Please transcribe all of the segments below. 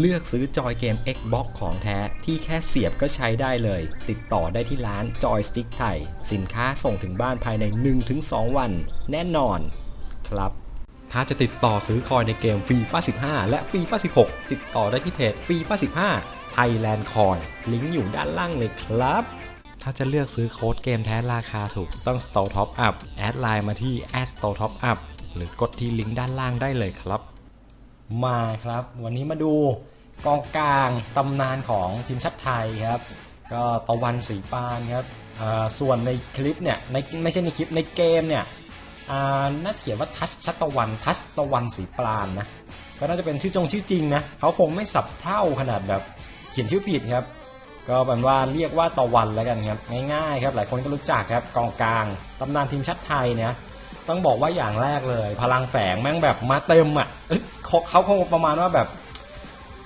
เลือกซื้อจอยเกม Xbox ของแท้ที่แค่เสียบก็ใช้ได้เลย ติดต่อได้ที่ร้าน Joystick ไทย สินค้าส่งถึงบ้านภายใน 1-2 วัน แน่นอนครับ ถ้าจะติดต่อซื้อคอยในเกมฟรีฟา15 และฟรีฟา16 ติดต่อได้ที่เพจฟรีฟา15 Thailand Coin ลิงก์อยู่ด้านล่างเลยครับถ้าจะเลือกซื้อโค้ดเกมแท้ราคาถูกต้อง Store Top Up แอดไลน์มาที่ @store top up หรือกดที่ลิงก์ด้านล่างได้เลยครับ มาครับ วันนี้มาดูกองกลางตำนานของทีมชาติไทยครับ ก็ตะวันสีปานครับส่วนในคลิปเนี่ยในไม่ใช่ในคลิปในเกมเนี่ยน่าเขียนว่าทัชชัตตะวันทัชตะวันสีปานนะก็น่าจะเป็นชื่อจงชื่อจริงนะเขาคงไม่สับเท่าขนาดแบบเขียนชื่อผิดครับ ก็เป็นว่าเรียกว่าตะวันแล้วกันครับง่ายๆครับหลายคนก็รู้จักครับกองกลางตำนานทีมชาติไทยเนี่ยต้องบอกว่าอย่างแรกเลย พลังแฝงแม่งแบบมาเต็มอะ เขาคงประมาณว่าแบบ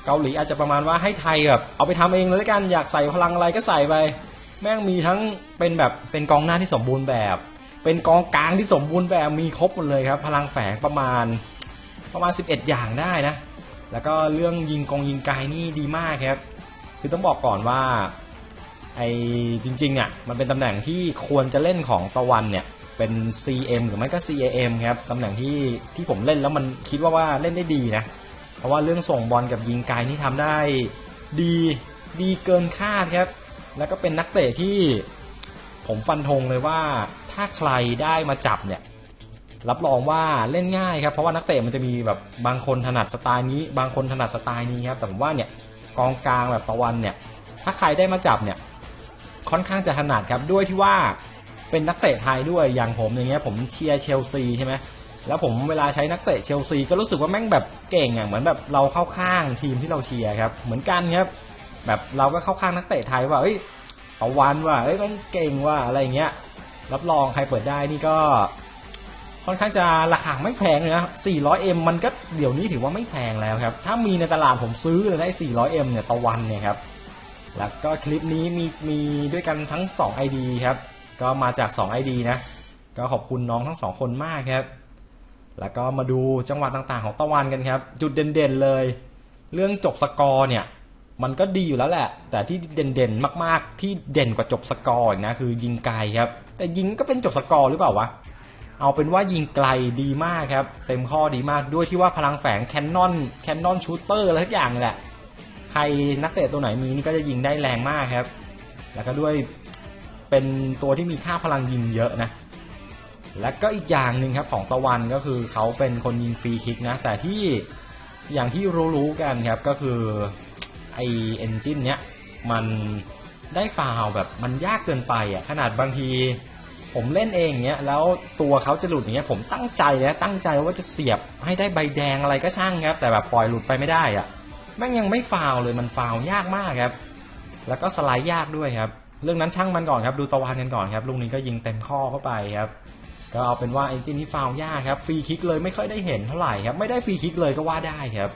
เกาหลีอาจจะประมาณว่าให้ไทยแบบเอาไปทำเองเลยกันอยากใส่พลังอะไรก็ใส่ไป แม่งมีทั้งเป็นแบบเป็นกองหน้าที่สมบูรณ์แบบ เป็นกองกลางที่สมบูรณ์แบบมีครบหมดเลยครับ พลังแฝงประมาณประมาณ 11 อย่างได้นะ แล้วก็เรื่องยิงกองยิงไกลนี่ดีมากครับ คือต้องบอกก่อนว่าไอจริงๆอะมันเป็นตำแหน่งที่ควรจะเล่นของตะวันเนี่ย เป็น CM หรือไม่ก็ CAM ครับตำแหน่งที่ที่ผมเล่นแล้วมันคิดว่าว่าเล่นได้ดีนะ เพราะว่าเรื่องส่งบอลกับยิงไกลนี่ทำได้ดีดีเกินคาดครับ แล้วก็เป็นนักเตะที่ผมฟันธงเลยว่าถ้าใครได้มาจับเนี่ยรับรองว่าเล่นง่ายครับเพราะว่านักเตะมันจะมีแบบบางคนถนัดสไตล์นี้ บางคนถนัดสไตล์นี้ครับแต่ผมว่าเนี่ยกองกลางแบบตะวันเนี่ยถ้าใครได้มาจับเนี่ยค่อนข้างจะถนัดครับด้วยที่ว่า เป็นนักเตะไทยด้วยอย่างผมอย่างเงี้ยผมเชียร์เชลซีใช่ไหมแล้วผมเวลาใช้นักเตะเชลซีก็รู้สึกว่าแม่งแบบเก่งอะเหมือนแบบเราเข้าข้างทีมที่เราเชียร์ครับเหมือนกันครับแบบเราก็เข้าข้างนักเตะไทยว่าเอ้ยตะวันว่าเอ้ยแม่งเก่งว่าอะไรเงี้ยรับรองใครเปิดได้นี่ก็ ค่อนข้างจะราคาไม่แพงเลยนะ 400M มันก็เดี๋ยวนี้ถือว่าไม่แพงแล้วครับ ถ้ามีในตลาดผมซื้อเลยนะไอ้ 400M เนี่ยตะวันเนี่ยครับ แล้วก็คลิปนี้มีมีด้วยกันทั้ง 2 ID ครับ ก็มาจาก 2 ID นะ ก็ขอบคุณน้องทั้งสองคนมากครับ แล้วก็มาดูจังหวะต่างๆของตะวันกันครับ จุดเด่นๆเลย เรื่องจบสกอร์เนี่ย มันก็ดีอยู่แล้วแหละ แต่ที่เด่นๆมากๆ ที่เด่นกว่าจบสกอร์นะคือยิงไกลครับ แต่ยิงก็เป็นจบสกอร์หรือเปล่าวะ เอาเป็นว่ายิงไกลดีมากครับ เต็มข้อดีมากด้วยที่ว่าพลังแฝงแคนนอนแคนนอนชูเตอร์อะไรทุกอย่างแหละ ใครนักเตะตัวไหนมีนี่ก็จะยิงได้แรงมากครับ แล้วก็ด้วย เป็นตัวที่มีค่าพลังยิงเยอะนะ และก็อีกอย่างหนึ่งครับของตะวันก็คือเขาเป็นคนยิงฟรีคิกนะ แต่ที่อย่างที่รู้ๆกันครับก็คือไอเอนจินเนี้ยมันได้ฟาวแบบมันยากเกินไปอะขนาดบางทีผมเล่นเองเงี้ยแล้วตัวเขาจะหลุดอย่างเงี้ยผมตั้งใจนะตั้งใจว่าจะเสียบให้ได้ใบแดงอะไรก็ช่างครับ แต่แบบปล่อยหลุดไปไม่ได้อะแม่งยังไม่ฟาวเลยมันฟาวยากมากครับ แล้วก็สไลด์ยากด้วยครับ เรื่องนั้นช่างมันก่อนครับ ดูตะวันกันก่อนครับลูกนี้ก็ยิงเต็มข้อเข้าไปครับ ก็เอาเป็นว่าเอนจินนี่ฟาวยากครับฟรีคิกเลยไม่ค่อยได้เห็นเท่าไหร่ครับไม่ได้ฟรีคิกเลยก็ว่าได้ครับ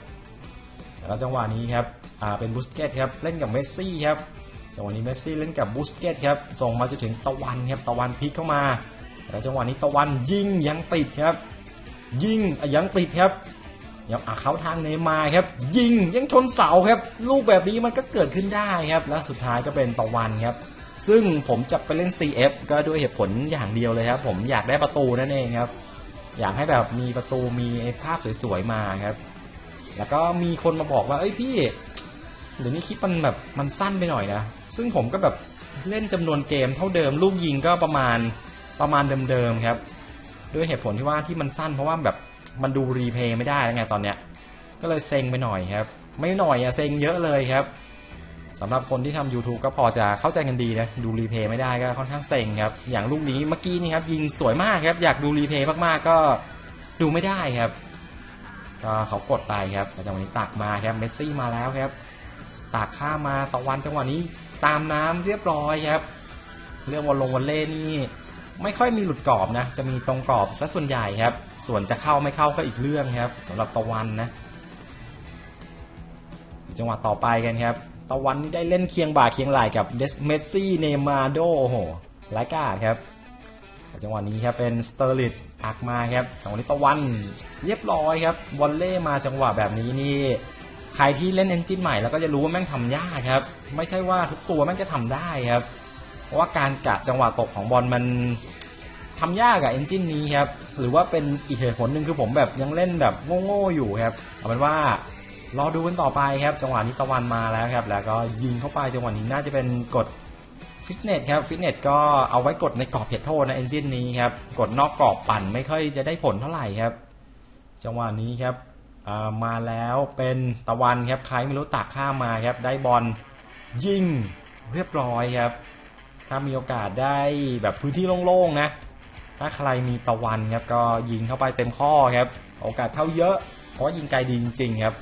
แล้วจังหวะนี้ครับอ่าเป็นบูสเกตครับเล่นกับเมสซี่ครับจังหวะนี้เมสซี่เล่นกับบูสเกตครับส่งมาจนถึงตะวันครับตะวันพลิกเข้ามาแล้วจังหวะนี้ตะวันยิงยังติดครับ ยิงยังติดครับยังอะเขาทางเนมาครับ ยิงยังชนเสาครับ ลูกแบบนี้มันก็เกิดขึ้นได้ครับ และสุดท้ายก็เป็นตะวันครับ ซึ่งผมจะไปเล่น CF ก็ด้วยเหตุผลอย่างเดียวเลยครับ ผมอยากได้ประตูนั่นเองครับ อยากให้แบบมีประตูมีภาพสวยๆมาครับ แล้วก็มีคนมาบอกว่า เอ้ยพี่เดี๋ยวนี้คลิปมันแบบมันสั้นไปหน่อยนะ ซึ่งผมก็แบบเล่นจำนวนเกมเท่าเดิม ลูกยิงก็ประมาณประมาณเดิมๆครับ ด้วยเหตุผลที่ว่าที่มันสั้นเพราะว่าแบบมันดูรีเพย์ไม่ได้แล้วไงตอนเนี้ย ก็เลยเซ็งไปหน่อยครับ ไม่หน่อยอะเซ็งเยอะเลยครับ สำหรับคนที่ทำ YouTube ก็พอจะเข้าใจกันดีนะ ดูรีเพย์ไม่ได้ก็ค่อนข้างเซ็งครับ อย่างลูกนี้เมื่อกี้นี่ครับ ยิงสวยมากครับ อยากดูรีเพย์มากๆก็ดูไม่ได้ครับ ก็เขากดไปครับจังหวะนี้ตักมาครับเมสซี่มาแล้วครับตากข้ามาตะวันจังหวะนี้ตามน้ำเรียบร้อยครับ เรื่องวอลลงวอลเล่นี่ไม่ค่อยมีหลุดกรอบนะ จะมีตรงกรอบซะส่วนใหญ่ครับ ส่วนจะเข้าไม่เข้าก็อีกเรื่องครับสำหรับตะวันนะ จังหวะต่อไปกันครับ ตะวันนี่ได้เล่นเคียงบ่าเคียงไหล่กับเดสเมสซี่เนมาโดโอ้โหไร้กาดครับแต่จังหวะนี้ครับเป็นสเตอร์ลิตพักมาครับจังหวะนี้ตะวันเรียบร้อยครับวอลเล่มาจังหวะแบบนี้นี่ใครที่เล่นเอนจินใหม่แล้วก็จะรู้ว่าแม่งทำยากครับ ไม่ใช่ว่าทุกตัวแม่งจะทำได้ครับ เพราะว่าการกะจังหวะตกของบอลมันทำยากกับเอนจินนี้ครับ หรือว่าเป็นอีกเหตุผลหนึ่งคือผมแบบยังเล่นแบบโง่ๆอยู่ครับเอาเป็นว่า รอดูกันต่อไปครับ จังหวะนี้ตะวันมาแล้วครับ แล้วก็ยิงเข้าไปจังหวะนี้น่าจะเป็นกดฟิตเนสครับฟิตเนสก็เอาไว้กดในกรอบเขตโทษนะเอนจินนี้ครับกดนอกกรอบปั่นไม่ค่อยจะได้ผลเท่าไหร่ครับ จังหวะนี้ครับมาแล้วเป็นตะวันครับใครไม่รู้ตักข้ามมาครับได้บอลยิงเรียบร้อยครับ ถ้ามีโอกาสได้แบบพื้นที่โล่งๆนะ ถ้าใครมีตะวันครับก็ยิงเข้าไปเต็มข้อครับ โอกาสเข้าเยอะ เพราะยิงไกลดีจริงๆครับ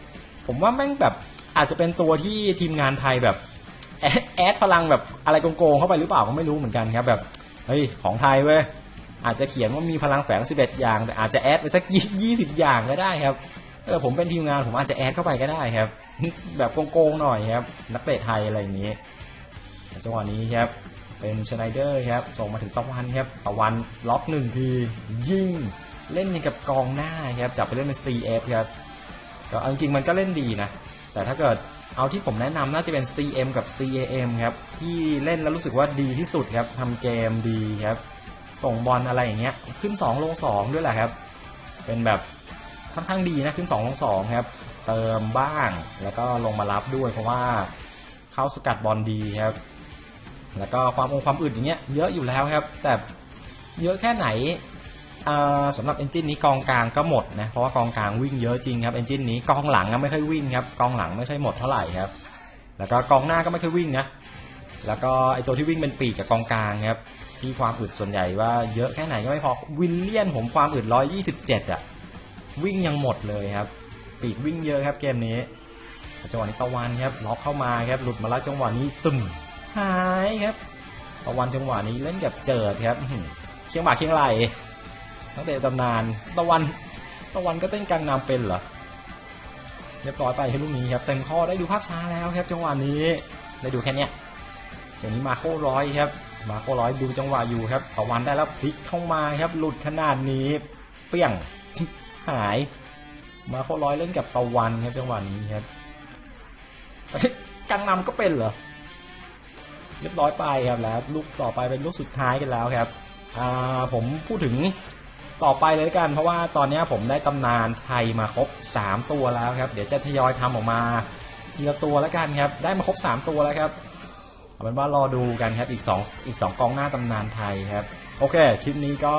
ผมว่าแม่งแบบอาจจะเป็นตัวที่ทีมงานไทยแบบแอดพลังแบบอะไรโกงๆเข้าไปหรือเปล่าก็ไม่รู้เหมือนกันครับแบบเฮ้ยของไทยเว้ยอาจจะเขียนว่ามีพลังแฝง11 อย่าง แต่อาจจะแอดไปสัก20 อย่างก็ได้ครับเออผมเป็นทีมงานผมอาจจะแอดเข้าไปก็ได้ครับ แบบโกงๆหน่อยครับ นักเตะไทยอะไรอย่างนี้จังหวะนี้ครับ เป็นชไนเดอร์ครับส่งมาถึงตะวันครับตะวันล็อกหนึ่งทียิงเล่นกับกองหน้าครับจับไปเล่นเป็น CF ครับ ก็เอาจริงๆมันก็เล่นดีนะ แต่ถ้าเกิดเอาที่ผมแนะนำน่าจะเป็น CM กับ CAM ครับที่เล่นแล้วรู้สึกว่าดีที่สุดครับทำเกมดีครับ ส่งบอลอะไรอย่างเงี้ยขึ้น 2 ลง 2 ด้วยแหละครับ เป็นแบบค่อนข้างดีนะขึ้น 2 ลง 2 ครับ เติมบ้างแล้วก็ลงมารับด้วยเพราะว่าเข้าสกัดบอลดีครับ แล้วก็ความองความอึดอย่างเงี้ยเยอะอยู่แล้วครับ แต่เยอะแค่ไหน สำหรับเอนจินนี้กองกลางก็หมดนะเพราะว่ากองกลางวิ่งเยอะจริงครับเอนจินนี้กองหลังอะไม่ค่อยวิ่งครับกองหลังไม่ค่อยหมดเท่าไหร่ครับ แล้วก็กองหน้าก็ไม่ค่อยวิ่งนะแล้วก็ไอตัวที่วิ่งเป็นปีกกับกองกลางครับที่ความอึดส่วนใหญ่ว่าเยอะแค่ไหนก็ไม่พอวิลเลียนผมความอึด127อะวิ่งยังหมดเลยครับ ปีกวิ่งเยอะครับเกมนี้จังหวะนี้ตะวันครับล็อกเข้ามาครับหลุดมาแล้วจังหวะนี้ตึมหายครับตะวันจังหวะนี้เล่นกับเจิดครับเคียงบ่าเคียงไหล ตั้งแต่ตำนานตะวันตะวันก็เต้นกลางนำเป็นเหรอเรียบร้อยไปให้ลูกนี้ครับเต็มข้อได้ดูภาพช้าแล้วครับจังหวะนี้ได้ดูแค่เนี้ยจังนี้มาโคร้อยครับ มาโคร้อยดูจังหวะอยู่ครับตะวันได้แล้วพลิกเข้ามาครับหลุดขนาดนี้เปี้ยงหาย มาโคร้อยเล่นกับตะวันครับจังหวะนี้ครับกลางนำก็เป็นเหรอเรียบร้อยไปครับแล้ว ลูกต่อไปเป็นลูกสุดท้ายกันแล้วครับผมพูดถึง ต่อไปเลยกัน เพราะว่าตอนนี้ผมได้ตำนานไทยมาครบ 3 ตัวแล้วครับ เดี๋ยวจะทยอยทำออกมาทีละตัวแล้วกันครับ ได้มาครบ 3 ตัวแล้วครับเอาเป็นว่ารอดูกันครับอีก2อีก 2กองหน้าตำนานไทยครับ โอเค คลิปนี้ก็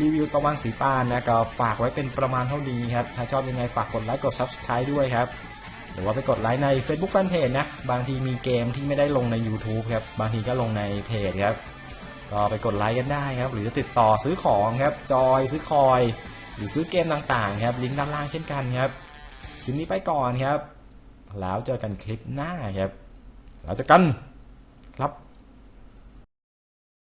รีวิวตะวันสีปานนะก็ฝากไว้เป็นประมาณเท่านี้ครับ ถ้าชอบยังไงฝากกดไลค์กด Subscribe ด้วยครับ หรือว่าไปกดไลค์ใน Facebook Fanpage นะ บางทีมีเกมที่ไม่ได้ลงใน YouTube ครับ บางทีก็ลงในเพจครับ ก็ไปกดไลค์กันได้ครับ หรือจะติดต่อซื้อของครับ จอยซื้อคอย หรือซื้อเกมต่างๆ ครับ ลิงก์ด้านล่างเช่นกันครับ คลิปนี้ไปก่อนครับ แล้วเจอกันคลิปหน้าครับ แล้วเจอกันครับ